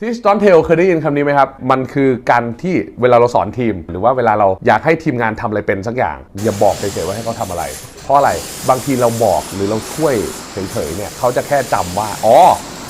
ที่สตอนเทลเคยได้ยินคำนี้ไหมครับ มันคือการที่เวลาเราสอนทีม หรือว่าเวลาเราอยากให้ทีมงานทำอะไรเป็นสักอย่าง อย่าบอกเฉยๆว่าให้เขาทำอะไร เพราะอะไรบางทีเราบอกหรือเราช่วยเฉยๆเนี่ยเขาจะแค่จำว่าอ๋อ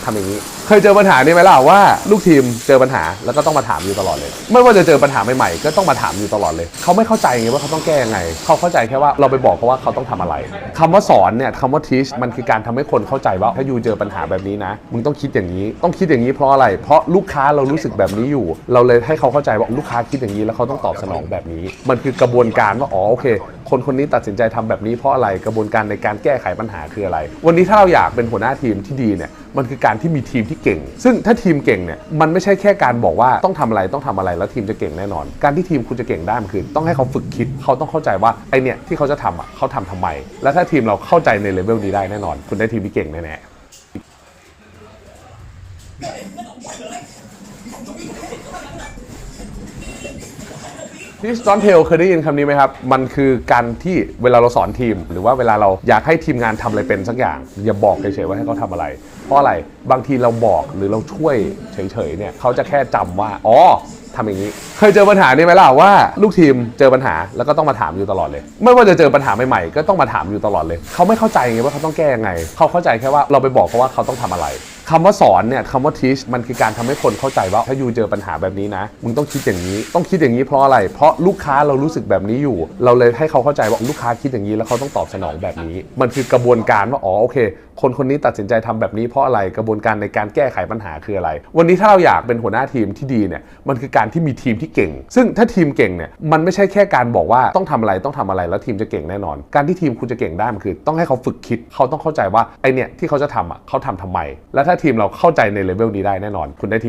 ทำอย่างนี้ เคยเจอปัญหานี้ไหมล่ะว่าลูกทีมเจอปัญหาแล้วก็ต้องมาถามอยู่ตลอดเลย ไม่ว่าจะเจอปัญหาใหม่ๆก็ต้องมาถามอยู่ตลอดเลย เขาไม่เข้าใจไงว่าเขาต้องแก้ยังไง เขาเข้าใจแค่ว่าเราไปบอกเขาว่าเขาต้องทำอะไรคำว่าสอนเนี่ยคำว่า teach มันคือการทำให้คนเข้าใจว่าถ้าอยู่เจอปัญหาแบบนี้นะมึงต้องคิดอย่างนี้ ต้องคิดอย่างนี้เพราะอะไร เพราะลูกค้าเรารู้สึกแบบนี้อยู่ เราเลยให้เขาเข้าใจว่าลูกค้าคิดอย่างนี้แล้วเขาต้องตอบสนองแบบนี้ มันคือกระบวนการว่าอ๋อโอเค คนคนนี้ตัดสินใจทำแบบนี้เพราะอะไรกระบวนการในการแก้ไขปัญหาคืออะไร วันนี้ถ้าเราอยากเป็นหัวหน้าทีมที่ดีเนี่ยมันคือการที่มีทีมที่เก่ง ซึ่งถ้าทีมเก่งเนี่ยมันไม่ใช่แค่การบอกว่าต้องทำอะไรต้องทำอะไรแล้วทีมจะเก่งแน่นอน การที่ทีมคุณจะเก่งได้มันคือต้องให้เขาฝึกคิดเขาต้องเข้าใจว่าไอเนี่ยที่เขาจะทำอะเขาทำทำไม และถ้าทีมเราเข้าใจในเลเวลนี้ได้แน่นอน คุณได้ทีมที่เก่งแน่ๆ ที่สตอนเทลเคยได้ยินคำนี้ไหมครับ มันคือการที่เวลาเราสอนทีม หรือว่าเวลาเราอยากให้ทีมงานทำอะไรเป็นสักอย่าง อย่าบอกเฉยๆว่าให้เขาทำอะไร เพราะอะไรบางทีเราบอกหรือเราช่วยเฉยๆเนี่ยเขาจะแค่จำว่าอ๋อทำอย่างนี้ เคยเจอปัญหานี้ไหมล่ะว่า ลูกทีมเจอปัญหาแล้วก็ต้องมาถามอยู่ตลอดเลย ไม่ว่าจะเจอปัญหาใหม่ๆก็ต้องมาถามอยู่ตลอดเลย เขาไม่เข้าใจไงว่าเขาต้องแก้ยังไง เขาเข้าใจแค่ว่าเราไปบอกเขาว่าเขาต้องทำอะไร คำว่าสอนเนี่ยคำว่า teach มันคือการทำให้คนเข้าใจว่าถ้าอยู่เจอปัญหาแบบนี้นะมึงต้องคิดอย่างนี้ ต้องคิดอย่างนี้เพราะอะไร เพราะลูกค้าเรารู้สึกแบบนี้อยู่ เราเลยให้เขาเข้าใจว่าลูกค้าคิดอย่างนี้แล้วเขาต้องตอบสนองแบบนี้ มันคือกระบวนการว่าอ๋อโอเค คนคนนี้ตัดสินใจทำแบบนี้เพราะอะไรกระบวนการในการแก้ไขปัญหาคืออะไร วันนี้ถ้าเราอยากเป็นหัวหน้าทีมที่ดีเนี่ยมันคือการที่มีทีมที่เก่ง ซึ่งถ้าทีมเก่งเนี่ยมันไม่ใช่แค่การบอกว่าต้องทำอะไรต้องทำอะไรแล้วทีมจะเก่งแน่นอน การที่ทีมคุณจะเก่งได้มันคือ ต้องให้เขาฝึกคิดเขาต้องเข้าใจว่าไอเนี่ยที่เขาจะทำอะเขาทำทำไม และถ้าทีมเราเข้าใจในเลเวลนี้ได้แน่นอน คุณได้ทีม